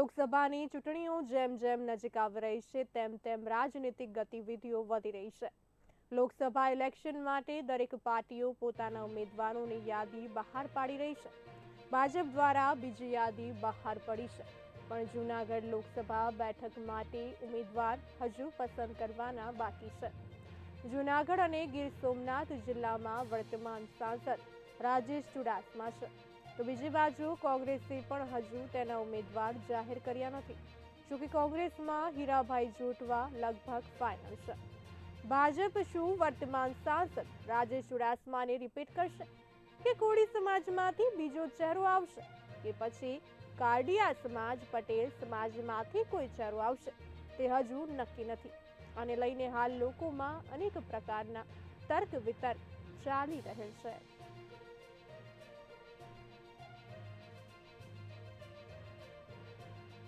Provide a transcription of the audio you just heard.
લોકસભાની ચૂંટણીઓ જેમ જેમ નજીક આવી રહી છે, તેમ તેમ રાજનીતિક ગતિવિધિઓ વધી રહી છે. લોકસભા ઇલેક્શન માટે દરેક પાર્ટીઓ પોતાના ઉમેદવારોની યાદી બહાર પાડી રહી છે. ભાજપ દ્વારા બીજી યાદી બહાર પડી છે. પણ જૂનાગઢ લોકસભા બેઠક માટે ઉમેદવાર હજુ પસંદ કરવાના બાકી છે. જૂનાગઢ અને ગીર સોમનાથ જિલ્લામાં વર્તમાન સાંસદ રાજેશ ચુડાસમા છે. તો બીજી બાજુ કોંગ્રેસે પણ હજુ તેના ઉમેદવાર જાહેર કર્યા નથી. જોકે કોંગ્રેસમાં હીરાભાઈ જોટવા લગભગ ફાઇનલ છે. ભાજપ શું વર્તમાન સાંસદ રાજેશ ચુડાસમાને રિપીટ કરશે કે કોળી સમાજમાંથી બીજો ચહેરો આવશે કે પછી કાર્ડિયા સમાજ, પટેલ સમાજમાંથી કોઈ ચહેરો આવશે તે હજુ નક્કી નથી. અને લઈને હાલ લોકોમાં અનેક પ્રકારના તર્ક વિતર્ક ચાલી રહેલ છે.